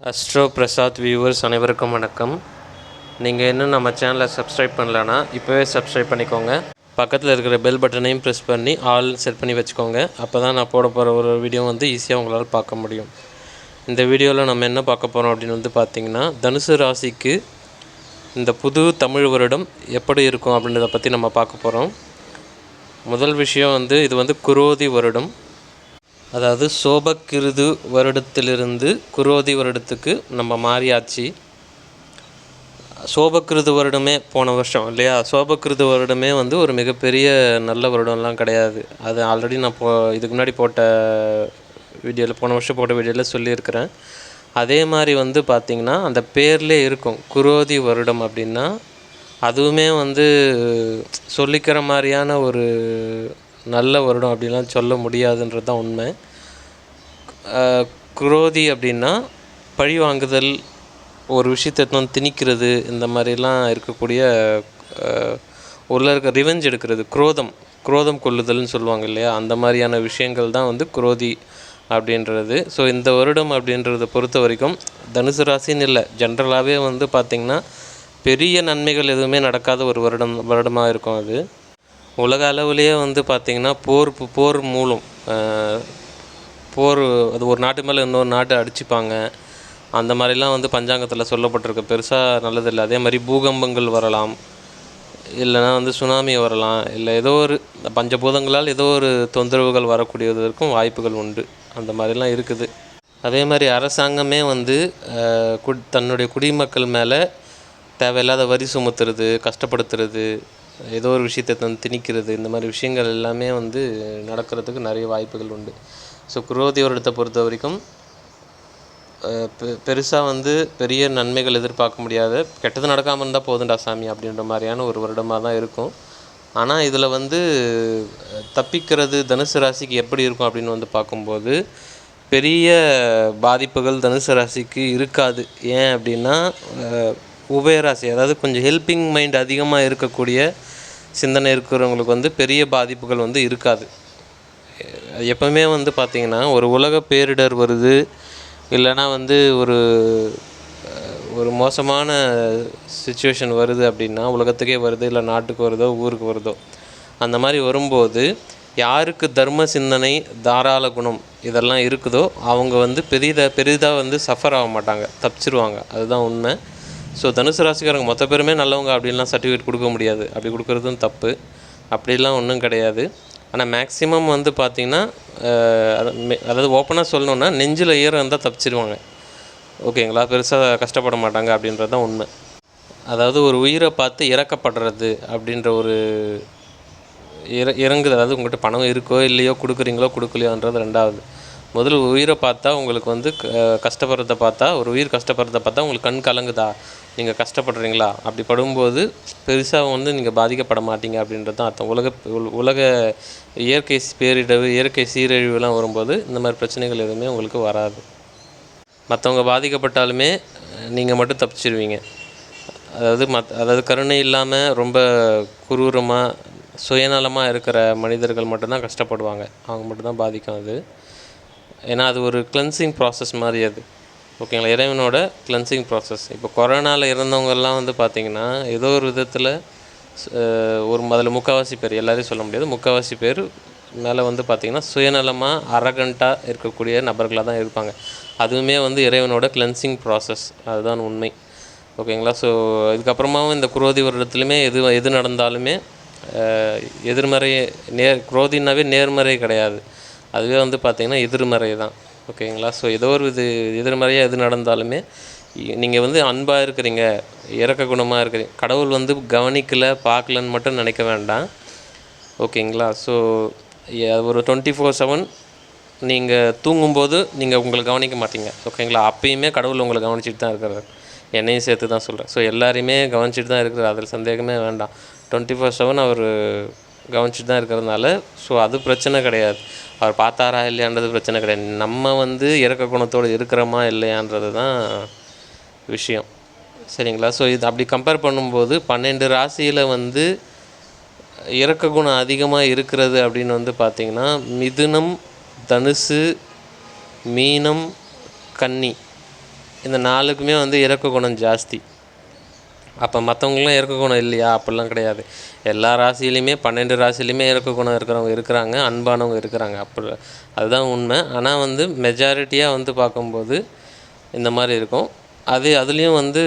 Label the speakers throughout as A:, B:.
A: Astro Prasad viewers அனைவருக்கும் வணக்கம். நீங்கள் இன்னும் நம்ம சேனலை சப்ஸ்கிரைப் பண்ணலன்னா இப்போவே சப்ஸ்கிரைப் பண்ணிக்கோங்க. பக்கத்தில் இருக்கிற பெல் பட்டனையும் ப்ரெஸ் பண்ணி ஆல் செட் பண்ணி வச்சுக்கோங்க. அப்போ தான் நான் போட போகிற ஒரு வீடியோ வந்து ஈஸியாக உங்களால் பார்க்க முடியும். இந்த வீடியோவில் நம்ம என்ன பார்க்க போகிறோம் அப்படின்னு வந்து பார்த்திங்கன்னா தனுசு ராசிக்கு இந்த புது தமிழ் வருடம் எப்படி இருக்கும் அப்படின்றத பற்றி நம்ம பார்க்க போகிறோம் முதல் விஷயம் வந்து இது வந்து குரோதி வருடம். அதாவது சோபக்கிருது வருடத்திலிருந்து குரோதி வருடத்துக்கு நம்ம மாறியாச்சு. சோபக்கிருது வருடமே போன வருஷம் இல்லையா? சோபக்கிருது வருடமே வந்து ஒரு மிகப்பெரிய நல்ல வருடம்லாம் கிடையாது. அது ஆல்ரெடி நான் போ இதுக்கு முன்னாடி போட்ட வீடியோவில் போன வருஷம் போட்ட வீடியோவில் சொல்லியிருக்கிறேன். அதே மாதிரி வந்து பார்த்திங்கன்னா அந்த பேர்லேயே இருக்கும் குரோதி வருடம் அப்படின்னா அதுவுமே வந்து சொல்லிக்கிற மாதிரியான ஒரு நல்ல வருடம் அப்படின்லாம் சொல்ல முடியாதுன்றது தான் உண்மை. குரோதி அப்படின்னா பழி வாங்குதல் ஒரு விஷயத்தை எடுத்து வந்து திணிக்கிறது இந்த மாதிரிலாம் இருக்கக்கூடிய உள்ள இருக்க ரிவெஞ்ச் எடுக்கிறது குரோதம் குரோதம் கொள்ளுதல்னு சொல்லுவாங்க இல்லையா? அந்த மாதிரியான விஷயங்கள் தான் வந்து குரோதி அப்படின்றது. ஸோ இந்த வருடம் அப்படின்றத பொறுத்த வரைக்கும் தனுசு ராசின்னு இல்லை. ஜென்ரலாகவே வந்து பார்த்திங்கன்னா பெரிய நன்மைகள் எதுவுமே நடக்காத ஒரு வருடம் வருடமாக இருக்கும் அது. உலக அளவுலேயே வந்து பார்த்திங்கன்னா போர் போர் மூலம் போர் அது ஒரு நாட்டு மேலே இன்னொரு நாட்டை அடிச்சுப்பாங்க. அந்த மாதிரிலாம் வந்து பஞ்சாங்கத்தில் சொல்லப்பட்டிருக்கு. பெருசாக நல்லதில்லை. அதே மாதிரி பூகம்பங்கள் வரலாம். இல்லைன்னா வந்து சுனாமி வரலாம். இல்லை ஏதோ ஒரு பஞ்சபூதங்களால் ஏதோ ஒரு தொந்தரவுகள் வரக்கூடியதற்கும் வாய்ப்புகள் உண்டு. அந்த மாதிரிலாம் இருக்குது. அதே மாதிரி அரசாங்கமே வந்து குட் தன்னுடைய குடிமக்கள் மேலே தேவையில்லாத வரி சுமத்துறது கஷ்டப்படுத்துறது ஏதோ ஒரு விஷயத்தை தந்து திணிக்கிறது இந்த மாதிரி விஷயங்கள் எல்லாமே வந்து நடக்கிறதுக்கு நிறைய வாய்ப்புகள் உண்டு. ஸோ குரோதி வருடத்தை பொறுத்த வரைக்கும் பெருசாக வந்து பெரிய நன்மைகள் எதிர்பார்க்க முடியாத கெட்டது நடக்காமல் இருந்தால் போதுண்டா சாமி அப்படின்ற மாதிரியான ஒரு வருடமாக தான் இருக்கும். ஆனால் இதில் வந்து தப்பிக்கிறது தனுசு ராசிக்கு எப்படி இருக்கும் அப்படின்னு வந்து பார்க்கும்போது பெரிய பாதிப்புகள் தனுசு ராசிக்கு இருக்காது. ஏன் அப்படின்னா உபயராசி அதாவது கொஞ்சம் ஹெல்பிங் மைண்ட் அதிகமாக இருக்கக்கூடிய சிந்தனை இருக்கிறவங்களுக்கு வந்து பெரிய பாதிப்புகள் வந்து இருக்காது. எப்பவுமே வந்து பார்த்திங்கன்னா ஒரு உலக பேரிடர் வருது இல்லைன்னா வந்து ஒரு ஒரு மோசமான சுச்சுவேஷன் வருது அப்படின்னா உலகத்துக்கே வருது இல்லை நாட்டுக்கு வருதோ ஊருக்கு வருதோ அந்த மாதிரி வரும்போது யாருக்கு தர்ம சிந்தனை தாராள குணம் இதெல்லாம் இருக்குதோ அவங்க வந்து பெரிதாக பெரிதாக வந்து சஃபர் ஆக மாட்டாங்க தப்பிச்சிருவாங்க. அதுதான் உண்மை. ஸோ தனுசு ராசிக்காரங்க மொத்த பேருமே நல்லவங்க அப்படின்லாம் சர்டிஃபிகேட் கொடுக்க முடியாது. அப்படி கொடுக்குறதும் தப்பு. அப்படிலாம் ஒன்றும் கிடையாது. ஆனால் மேக்ஸிமம் வந்து பார்த்திங்கன்னா அதாவது ஓப்பனாக சொல்லணுன்னா நெஞ்சில் ஈரம் இருந்தால் தப்பிச்சிருவாங்க. ஓகேங்களா பெருசாக கஷ்டப்பட மாட்டாங்க அப்படின்றது தான் உண்மை. அதாவது ஒரு உயிரை பார்த்து இறக்கப்படுறது அப்படின்ற ஒரு இற இறங்குது. அதாவது உங்கள்கிட்ட பணம் இருக்கோ இல்லையோ கொடுக்குறீங்களோ கொடுக்கலையோன்றது ரெண்டாவது. முதல்ல உயிரை பார்த்தா உங்களுக்கு வந்து க- கஷ்டப்படுறத பார்த்தா ஒரு உயிர் கஷ்டப்படுறத பார்த்தா உங்களுக்கு கண் கலங்குதா? நீங்கள் கஷ்டப்படுறீங்களா? அப்படி படும்போது பெருசாக வந்து நீங்கள் பாதிக்கப்பட மாட்டீங்க அப்படின்றது தான் அர்த்தம். உலக உலக இயற்கை பேரிடர் இயற்கை சீரழிவுலாம் வரும்போது இந்த மாதிரி பிரச்சனைகள் எதுவுமே உங்களுக்கு வராது. மற்றவங்க பாதிக்கப்பட்டாலுமே நீங்கள் மட்டும் தப்பிச்சிருவீங்க. அதாவது மத் அதாவது கருணை இல்லாமல் ரொம்ப குரூரமாக சுயநலமாக இருக்கிற மனிதர்கள் மட்டும்தான் கஷ்டப்படுவாங்க. அவங்க மட்டும்தான் பாதிக்கும் அது. ஏன்னா அது ஒரு கிளென்சிங் ப்ராசஸ் மாதிரி அது. ஓகேங்களா இறைவனோட கிளென்சிங் ப்ராசஸ் இப்போ கொரோனாவில் இருந்தவங்கெல்லாம் வந்து பார்த்திங்கன்னா ஏதோ ஒரு விதத்தில் ஒரு அதில் முக்கால்வாசி பேர் எல்லாரையும் சொல்ல முடியாது முக்கால்வாசி பேர் மேலே வந்து பார்த்திங்கன்னா சுயநலமாக அரகண்ட்டாக இருக்கக்கூடிய நபர்களாக தான் இருப்பாங்க. அதுவுமே வந்து இறைவனோட கிளென்சிங் ப்ராசஸ் அதுதான் உண்மை. ஓகேங்களா ஸோ இதுக்கப்புறமாவும் இந்த குரோதி வருடத்துலையுமே எது எது நடந்தாலுமே எதிர்மறை நேர் குரோதினாவே நேர்மறை கிடையாது. அதுவே வந்து பார்த்திங்கன்னா எதிர்மறை தான். ஓகேங்களா? ஸோ ஏதோ ஒரு இது எதிர்மறையாக எது நடந்தாலுமே நீங்கள் வந்து அன்பாக இருக்கிறீங்க இறக்க குணமாக இருக்கிறீங்க கடவுள் வந்து கவனிக்கலை பார்க்கலன்னு மட்டும் நினைக்க வேண்டாம். ஓகேங்களா? ஸோ ஒரு டுவெண்ட்டி ஃபோர் செவன் நீங்கள் தூங்கும்போது நீங்கள் உங்களை கவனிக்க மாட்டீங்க. ஓகேங்களா? அப்பயுமே கடவுள் உங்களை கவனிச்சிட்டு தான் இருக்கிறார் என்னையும் சேர்த்து தான் சொல்கிறேன் ஸோ எல்லாரையுமே கவனிச்சிட்டு தான் இருக்கிறார். அதில் சந்தேகமே வேண்டாம். டுவெண்ட்டி ஃபோர் செவன் அவர் கவனிச்சிட்டு தான் இருக்கிறதுனால ஸோ அது பிரச்சனை கிடையாது. அவர் பார்த்தாரா இல்லையான்றது பிரச்சனை கிடையாது. நம்ம வந்து இறக்க குணத்தோடு இருக்கிறோமா இல்லையான்றது தான் விஷயம். சரிங்களா? ஸோ இது அப்படி கம்பேர் பண்ணும்போது பன்னெண்டு ராசியில் வந்து இறக்க குணம் அதிகமாக இருக்கிறது அப்படின்னு வந்து பார்த்திங்கன்னா மிதுனம் தனுசு மீனம் கன்னி. இந்த நாலுக்குமே வந்து இறக்க குணம் ஜாஸ்தி. அப்போ மற்றவங்களாம் இறக்க குணம் இல்லையா? அப்படிலாம் கிடையாது. எல்லா ராசியிலையுமே பன்னெண்டு ராசிலையுமே இறக்க குணம் இருக்கிறவங்க இருக்கிறாங்க அன்பானவங்க இருக்கிறாங்க. அப்படி அதுதான் உண்மை. ஆனால் வந்து மெஜாரிட்டியாக வந்து பார்க்கும்போது இந்த மாதிரி இருக்கும். அது அதுலேயும் வந்து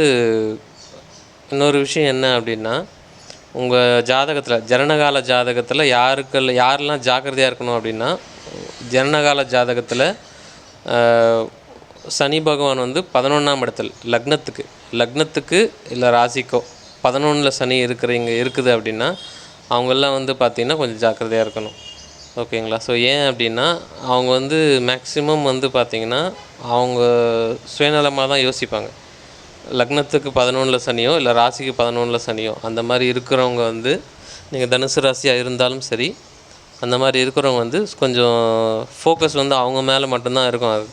A: இன்னொரு விஷயம் என்ன அப்படின்னா உங்கள் ஜாதகத்தில் ஜனனகால ஜாதகத்தில் யாருக்கள் யாரெல்லாம் ஜாக்கிரதையாக இருக்கணும் அப்படின்னா ஜனனகால ஜாதகத்தில் சனி பகவான் வந்து பதினொன்றாம் இடத்தில் லக்னத்துக்கு. லக்னத்துக்கு இல்லை ராசிக்கோ பதினொன்றில் சனி இருக்கிறீங்க இருக்குது அப்படின்னா அவங்கெல்லாம் வந்து பார்த்திங்கன்னா கொஞ்சம் ஜாக்கிரதையாக இருக்கணும். ஓகேங்களா? ஸோ ஏன் அப்படின்னா அவங்க வந்து மேக்ஸிமம் வந்து பார்த்திங்கன்னா அவங்க சுயநலமாக தான் யோசிப்பாங்க. லக்னத்துக்கு பதினொன்றில் சனியோ இல்லை ராசிக்கு பதினொன்றில் சனியோ அந்த மாதிரி இருக்கிறவங்க வந்து நீங்கள் தனுசு ராசியாக இருந்தாலும் சரி அந்த மாதிரி இருக்கிறவங்க வந்து கொஞ்சம் ஃபோக்கஸ் வந்து அவங்க மேலே மட்டும்தான் இருக்கும். அது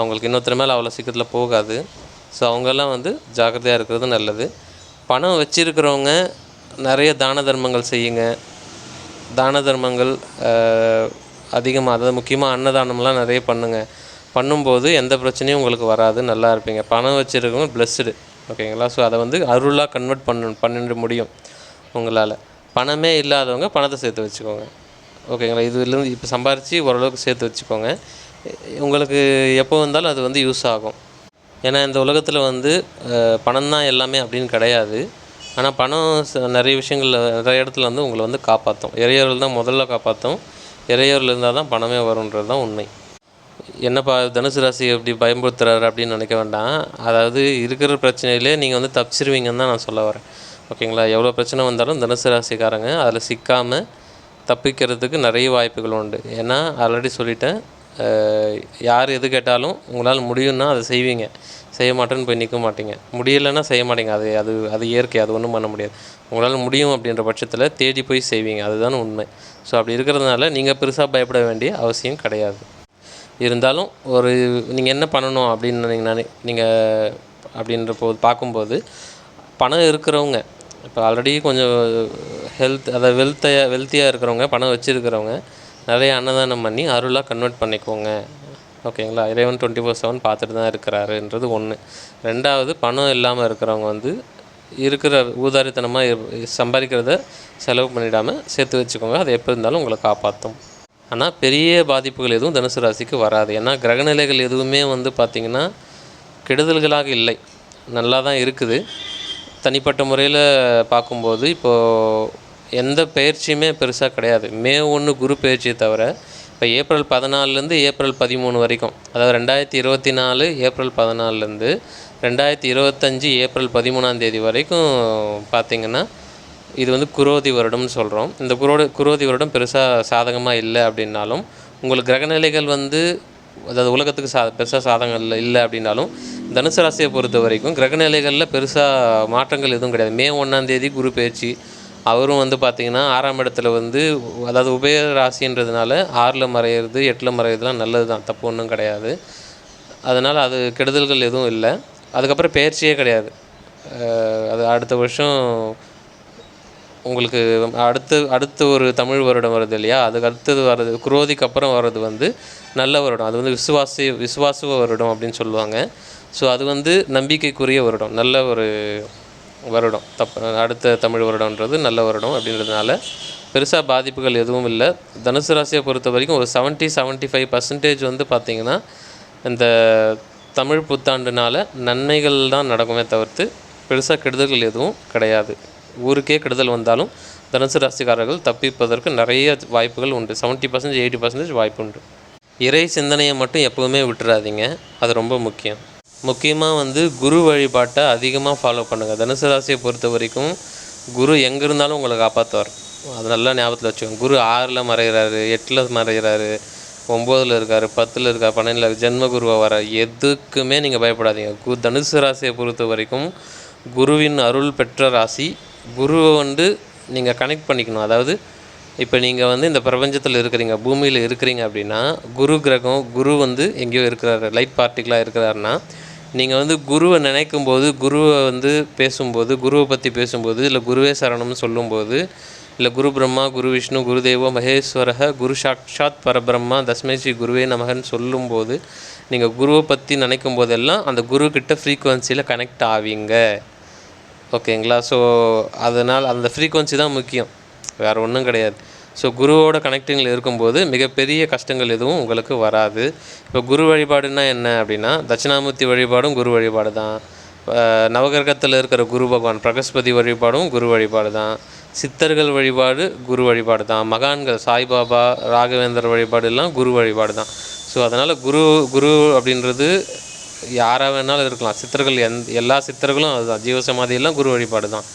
A: அவங்களுக்கு இன்னொருத்தர் மேலே அவ்வளோ சீக்கிரத்தில் போகாது. ஸோ அவங்கெல்லாம் வந்து ஜாக்கிரதையாக இருக்கிறது நல்லது. பணம் வச்சிருக்கிறவங்க நிறைய தான தர்மங்கள் செய்யுங்க. தான தர்மங்கள் அதிகமாக அதாவது முக்கியமாக அன்னதானம்லாம் நிறைய பண்ணுங்கள் பண்ணும்போது எந்த பிரச்சனையும் உங்களுக்கு வராது. நல்லா இருப்பீங்க. பணம் வச்சுருக்கவங்க பிளஸ்டு ஓகேங்களா? ஸோ அதை வந்து அருளாக கன்வெர்ட் பண்ண பண்ணிட முடியும் உங்களால். பணமே இல்லாதவங்க பணத்தை சேர்த்து வச்சுக்கோங்க. ஓகேங்களா? இதுலேருந்து இப்போ சம்பாரித்து ஓரளவுக்கு சேர்த்து வச்சுக்கோங்க. உங்களுக்கு எப்போ வந்தாலும் அது வந்து யூஸ் ஆகும். ஏன்னா இந்த உலகத்தில் வந்து பணம் தான் எல்லாமே அப்படின்னு கிடையாது. ஆனால் பணம் ச- நிறைய விஷயங்களில் நிறைய இடத்துல வந்து உங்களை வந்து காப்பாற்றும் இறையர்கள் தான் முதல்ல காப்பாற்றும் இறையர்கள் இருந்தால் தான் பணமே வரும்ன்றது தான் உண்மை. என்னப்பா தனுசு ராசி எப்படி பயன்படுத்துகிறாரு அப்படின்னு நினைக்க வேண்டாம். அதாவது இருக்கிற பிரச்சனையிலே நீங்கள் வந்து தப்பிச்சிருவீங்கன்னு தான் நான் சொல்ல வரேன். ஓகேங்களா? எவ்வளோ பிரச்சனை வந்தாலும் தனுசு ராசிக்காரங்க அதில் சிக்காமல் தப்பிக்கிறதுக்கு நிறைய வாய்ப்புகள் உண்டு. ஏன்னா ஆல்ரெடி சொல்லிட்டேன் யார் எது கேட்டாலும் உங்களால் முடியும்னா அதை செய்வீங்க. செய்ய மாட்டேன்னு போய் நிற்க மாட்டீங்க. முடியலைன்னா செய்ய மாட்டீங்க. அது அது அது இயற்கை அது ஒன்றும் பண்ண முடியாது. உங்களால் முடியும் அப்படின்ற பட்சத்தில் தேடி போய் செய்வீங்க. அதுதான் உண்மை. ஸோ அப்படி இருக்கிறதுனால நீங்கள் பெருசாக பயப்பட வேண்டிய அவசியம் கிடையாது. இருந்தாலும் ஒரு நீங்கள் என்ன பண்ணணும் அப்படின்னு நீங்கள் நினை நீங்கள் அப்படின்ற போது பார்க்கும்போது பணம் இருக்கிறவங்க இப்போ ஆல்ரெடி கொஞ்சம் ஹெல்த் அதாவது வெல்த்தையாக வெல்த்தியாக இருக்கிறவங்க பணம் வச்சுருக்கிறவங்க நிறைய அன்னதானம் பண்ணி அருளாக கன்வெர்ட் பண்ணிக்கோங்க. ஓகேங்களா? இறைவன் டுவெண்ட்டி ஃபோர் செவன் பார்த்துட்டு தான் இருக்கிறாருன்றது ஒன்று ரெண்டாவது பணம் இல்லாமல் இருக்கிறவங்க வந்து இருக்கிற ஊதாரித்தனமாக சம்பாதிக்கிறத செலவு பண்ணிடாமல் சேர்த்து வச்சுக்கோங்க. அது எப்போ இருந்தாலும் உங்களை காப்பாற்றும் ஆனால் பெரிய பாதிப்புகள் எதுவும் தனுசு ராசிக்கு வராது. ஏன்னா கிரகநிலைகள் எதுவுமே வந்து பார்த்திங்கன்னா கெடுதல்களாக இல்லை. நல்லா தான் இருக்குது. தனிப்பட்ட முறையில் பார்க்கும்போது இப்போது எந்த பயிற்சியுமே பெருசாக கிடையாது. மே ஒன்று குரு பயிற்சியை தவிர இப்போ ஏப்ரல் பதினாலுலேருந்து ஏப்ரல் பதிமூணு வரைக்கும் அதாவது ரெண்டாயிரத்தி இருபத்தி நாலு ஏப்ரல் பதினாலுலேருந்து ரெண்டாயிரத்தி இருபத்தஞ்சி ஏப்ரல் பதிமூணாம் தேதி வரைக்கும் பார்த்திங்கன்னா இது வந்து குரோதி வருடம்னு சொல்கிறோம் இந்த குரோடு குரோதி வருடம் பெருசாக சாதகமாக இல்லை அப்படின்னாலும் உங்களுக்கு கிரகநிலைகள் வந்து அதாவது உலகத்துக்கு சா பெருசாக சாதகங்கள் இல்லை இல்லை அப்படின்னாலும் தனுசு ராசியை பொறுத்த வரைக்கும் கிரகநிலைகளில் பெருசாக மாற்றங்கள் எதுவும் கிடையாது. மே ஒன்றாந்தேதி குரு பயிற்சி அவரும் வந்து பார்த்திங்கன்னா ஆறாம் இடத்துல வந்து அதாவது உபய ராசின்றதுனால ஆறில் மறையிறது எட்டில் மறையிறதுலாம் நல்லது தான் தப்பு ஒன்றும் கிடையாது. அதனால் அது கெடுதல்கள் எதுவும் இல்லை. அதுக்கப்புறம் பயிற்சியே கிடையாது. அது அடுத்த வருஷம் உங்களுக்கு அடுத்து அடுத்து ஒரு தமிழ் வருடம் வருது இல்லையா? அதுக்கு அடுத்தது வர்றது குரோதிக்கு அப்புறம் வர்றது வந்து நல்ல வருடம். அது வந்து விசுவாசி விசுவாச வருடம் அப்படின்னு சொல்லுவாங்க. ஸோ அது வந்து நம்பிக்கைக்குரிய வருடம். நல்ல ஒரு வருடம். தப் அடுத்த தமிழ் வருடம்ன்றது நல்ல வருடம் அப்படின்றதுனால பெருசாக பாதிப்புகள் எதுவும் இல்லை. தனுசு ராசியை பொறுத்த வரைக்கும் ஒரு 70 75% ஃபைவ் பர்சன்டேஜ் வந்து பார்த்திங்கன்னா இந்த தமிழ் புத்தாண்டுனால நன்மைகள் தான் நடக்குமே தவிர்த்து பெருசாக கெடுதல்கள் எதுவும் கிடையாது. ஊருக்கே கெடுதல் வந்தாலும் தனுசு ராசிக்காரர்கள் தப்பிப்பதற்கு நிறைய வாய்ப்புகள் உண்டு. 70% பர்சன்டேஜ் எயிட்டி பர்சன்டேஜ் வாய்ப்பு உண்டு இறை சிந்தனையை மட்டும் எப்போவுமே விட்டுறாதீங்க. அது ரொம்ப முக்கியம். முக்கியமாக வந்து குரு வழிபாட்டை அதிகமாக ஃபாலோ பண்ணுங்கள் தனுசு ராசியை பொறுத்த வரைக்கும் குரு எங்கே இருந்தாலும் உங்களை காப்பாற்றுவார் அது நல்லா ஞாபகத்தில் வச்சுக்கோங்க. குரு ஆறில் மறைகிறாரு எட்டில் மறைகிறாரு ஒம்போதில் இருக்கார் பத்தில் இருக்கார் பன்னெண்டில் ஜென்ம குருவாக வர எதுக்குமே நீங்கள் பயப்படாதீங்க. கு தனுசு ராசியை பொறுத்த வரைக்கும் குருவின் அருள் பெற்ற ராசி குருவை வந்து நீங்கள் கனெக்ட் பண்ணிக்கணும். அதாவது இப்போ நீங்கள் வந்து இந்த பிரபஞ்சத்தில் இருக்கிறீங்க பூமியில் இருக்கிறீங்க அப்படின்னா குரு கிரகம் குரு வந்து எங்கேயோ இருக்கிறாரு லைட் பார்ட்டிக்கலாக இருக்கிறாருன்னா நீங்கள் வந்து குருவை நினைக்கும் போது குருவை வந்து பேசும்போது குருவை பற்றி பேசும்போது இல்லை குருவே சரணம்னு சொல்லும்போது இல்லை குரு பிரம்மா குரு விஷ்ணு குருதேவோ மகேஸ்வரக குரு சாட்சாத் பரபிரம்மா தஸ்மை ஸ்ரீ குருவே நமகன் சொல்லும்போது நீங்கள் குருவை பற்றி நினைக்கும் போதெல்லாம் அந்த குரு ஃப்ரீக்குவன்சியில் கனெக்ட் ஆவீங்க. ஓகேங்களா ஸோ அதனால் அந்த ஃப்ரீக்குவன்சி தான் முக்கியம். வேறு ஒன்றும் கிடையாது. ஸோ குருவோட கனெக்டிங்கில் இருக்கும்போது மிகப்பெரிய கஷ்டங்கள் எதுவும் உங்களுக்கு வராது. இப்போ குரு வழிபாடுனா என்ன அப்படின்னா தட்சிணாமூர்த்தி வழிபாடும் குரு வழிபாடு தான். நவகிரகத்தில் இருக்கிற குரு பகவான் பிரகஸ்பதி வழிபாடும் குரு வழிபாடு தான். சித்தர்கள் வழிபாடு குரு வழிபாடு தான். மகான்கள் சாய்பாபா ராகவேந்தர் வழிபாடு எல்லாம் குரு வழிபாடு தான். ஸோ அதனால் குரு குரு அப்படின்றது யாராக வேணாலும் இருக்கலாம். சித்தர்கள் எந் எல்லா சித்தர்களும் அதுதான். ஜீவசமாதியெல்லாம் குரு வழிபாடு தான்.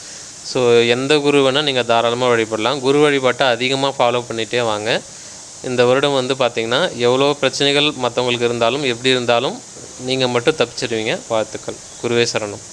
A: ஸோ எந்த குரு வேணால் நீங்கள் தாராளமாக வழிபடலாம். குரு வழிபாட்டை அதிகமாக ஃபாலோ பண்ணிகிட்டே வாங்க. இந்த வருடம் வந்து பார்த்திங்கன்னா எவ்வளோ பிரச்சனைகள் மற்றவங்களுக்கு இருந்தாலும் எப்படி இருந்தாலும் நீங்கள் மட்டும் தப்பிச்சிடுவீங்க வாழ்த்துக்கள். குருவே சரணம்.